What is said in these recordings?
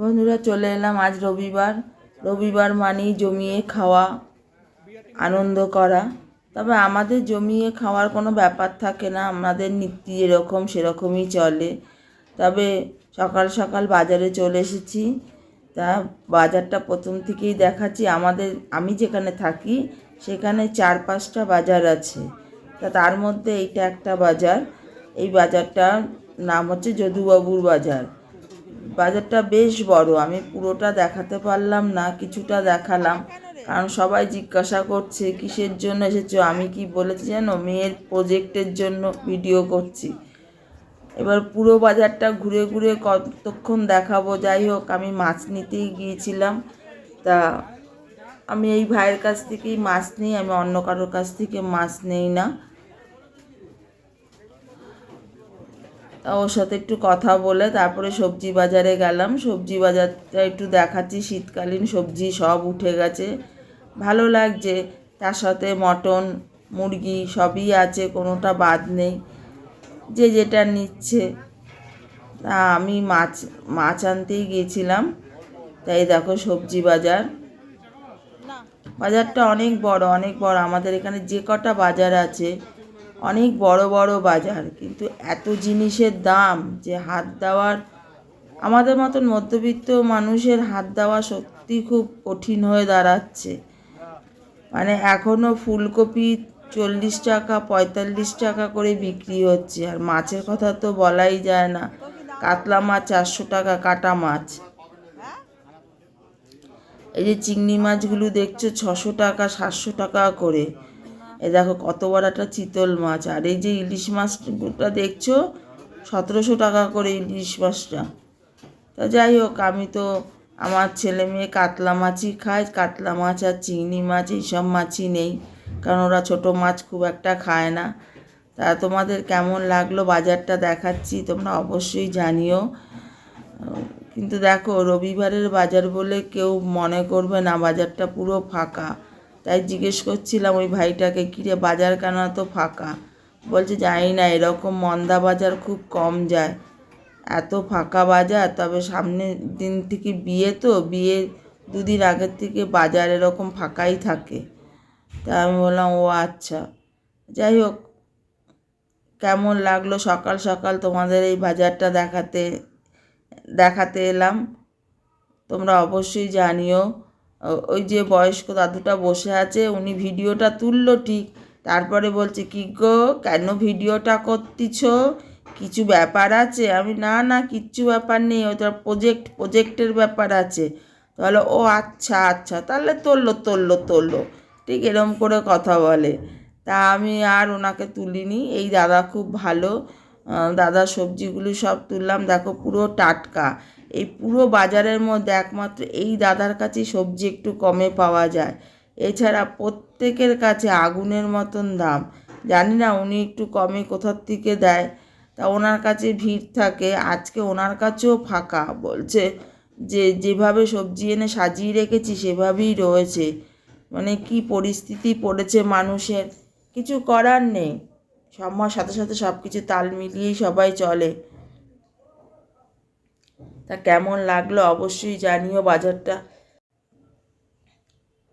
বন্ধুরা, চলে এলাম আজ রবিবার। রবিবার মানেই জমিয়ে খাওয়া, আনন্দ করা। তবে আমাদের জমিয়ে খাওয়ার কোনো ব্যাপার থাকে না, আমাদের নীতি যেরকম সেরকমই চলে। তবে সকাল সকাল বাজারে চলে এসেছি। তা বাজারটা প্রথম থেকেই দেখাচ্ছি। আমাদের, আমি যেখানে থাকি, সেখানে চার পাঁচটা বাজার আছে। তা তার মধ্যে এইটা একটা বাজার। এই বাজারটার নাম হচ্ছে যদুবাবুর বাজার। বাজারটা বেশ বড়, আমি পুরোটা দেখাতে পারলাম না, কিছুটা দেখালাম। কারণ সবাই জিজ্ঞাসা করছে, কিসের জন্য এসেছ? আমি কি বলেছি জানো? মেয়ের প্রজেক্টের জন্য ভিডিও করছি। এবার পুরো বাজারটা ঘুরে ঘুরে কতক্ষণ দেখাবো? যাই হোক, আমি মাছ নিতেই গিয়েছিলাম। তা আমি এই ভাইয়ের কাছ থেকেই মাছ নিই, আমি অন্য কারোর কাছ থেকে মাছ নেই না। ওর সাথে একটু কথা বলে তারপরে সবজি বাজারে গেলাম। সবজি বাজারটা একটু দেখাচ্ছি। শীতকালীন সবজি সব উঠে গেছে। ভালো লাগছে। তার সাথে মটন, মুরগি সবই আছে, কোনোটা বাদ নেই। যে যেটা নিচ্ছে। তা আমি মাছ মাছ আনতেই গিয়েছিলাম। তাই দেখো সবজি বাজার। বাজারটা অনেক বড় অনেক বড়। আমাদের এখানে যে কটা বাজার আছে অনেক বড় বড় বাজার, কিন্তু এত জিনিসের দাম যে হাত দেওয়ার, আমাদের মতন মধ্যবিত্ত মানুষের হাত দেওয়া সত্যি খুব কঠিন হয়ে দাঁড়াচ্ছে। মানে এখনও ফুলকপি চল্লিশ টাকা, পঁয়তাল্লিশ টাকা করে বিক্রি হচ্ছে, আর মাছের কথা তো বলাই যায় না। কাতলা মাছ চারশো টাকা, কাটা মাছ। এই যে চিংড়ি মাছগুলো দেখছ, ছশো টাকা, সাতশো টাকা করে। এ দেখো কত বড় একটা চিতল মাছ। আর এই যে ইলিশ মাছটা দেখছ? সতেরোশো টাকা করে ইলিশ মাছটা। তা যাই হোক, আমি তো আমার ছেলে মেয়ে কাতলা মাছই খায়। কাতলা মাছ আর চিংড়ি মাছ, এইসব মাছই নেই। কারণ ওরা ছোটো মাছ খুব একটা খায় না। তা তোমাদের কেমন লাগল বাজারটা দেখাচ্ছি, তোমরা অবশ্যই জানিও। কিন্তু দেখো, রবিবারের বাজার বলে কেউ মনে করবে না, বাজারটা পুরো ফাঁকা। তাই জিজ্ঞেস করছিলাম, ওই ভাইটাকে কিরে বাজার কেন তো ফাঁকা? বলছে, জানি না, এরকম মন্দা বাজার খুব কম যায়। এত ফাঁকা বাজার, তবে সামনের দিন থেকে বিয়ে তো, বিয়ে দুদিন আগের থেকে বাজার এরকম ফাঁকাই থাকে। তা আমি বললাম, ও আচ্ছা। যাই হোক, কেমন লাগল? সকাল সকাল তোমাদের এই বাজারটা দেখাতে দেখাতে এলাম। তোমরা অবশ্যই জানিও ওই যে বয়স্ক দাদুটা বসে আছে, উনি ভিডিওটা তুললো ঠিক। তারপরে বলছে, কি গো, কেন ভিডিওটা করতিছ? কিছু ব্যাপার আছে? আমি, না না, কিচ্ছু ব্যাপার নেই ওই ওটা প্রজেক্ট প্রজেক্টের ব্যাপার আছে। তাহলে, ও আচ্ছা আচ্ছা তাহলে তুললো তুললো তুললো। ঠিক এরম করে কথা বলে। তা আমি আর ওনাকে তুলিনি, এই দাদা খুব ভালো। দাদা সবজিগুলো সব তুললাম, দেখো পুরো টাটকা। এই পুরো বাজারের মধ্যে একমাত্র এই দাদার কাছেই সবজি একটু কমে পাওয়া যায়। এছাড়া প্রত্যেকের কাছে আগুনের মতন দাম। জানি না, উনি একটু কমে কোথার থেকে দেয়। তা ওনার কাছে ভিড় থাকে, আজকে ওনার কাছেও ফাঁকা। বলছে যে, যেভাবে সবজি এনে সাজিয়ে রেখেছি সেভাবেই রয়েছে। মানে কি পরিস্থিতি পড়েছে মানুষের। কিছু করার নেই। সময়ের সাথে সাথে সব কিছু তাল মিলিয়েই সবাই চলে। তা কেমন লাগল অবশ্যই জানিও বাজারটা।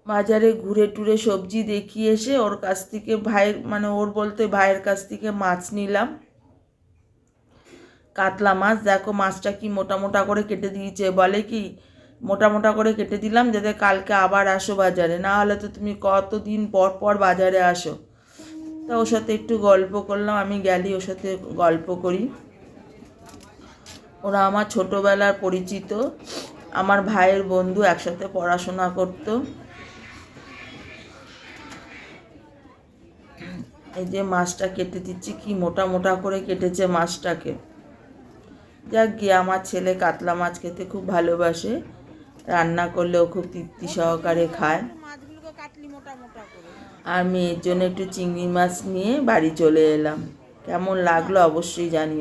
বাজারে ঘুরে টুরে সবজি দেখিয়ে এসে ওর কাছ থেকে ভাইয়ের মানে ওর বলতে ভাইয়ের কাছ থেকে মাছ নিলাম। কাতলা মাছ, দেখো মাছটা কি মোটা মোটা করে কেটে দিয়েছে। বলে কি, মোটা মোটা করে কেটে দিলাম, যাতে কালকে আবার আসো বাজারে। না হলে তো তুমি কতদিন পর পর বাজারে আসো। তা ওর সাথে একটু গল্প করলাম, আমি গেলি ওর সাথে গল্প করি। ওরা আমার ছোটোবেলার পরিচিত। আমার ভাইয়ের বন্ধু একসাথে পড়াশোনা করতো। এই যে মাছটা কেটে দিচ্ছি কি মোটা মোটা করে কেটেছে মাছটাকে। যাক গিয়ে আমার ছেলে কাতলা মাছ খেতে খুব ভালোবাসে। রান্না করলেও খুব তৃপ্তি সহকারে খায়। আর মেয়ের জন্য একটু চিংড়ি মাছ নিয়ে বাড়ি চলে এলাম। কেমন লাগল অবশ্যই জানিও।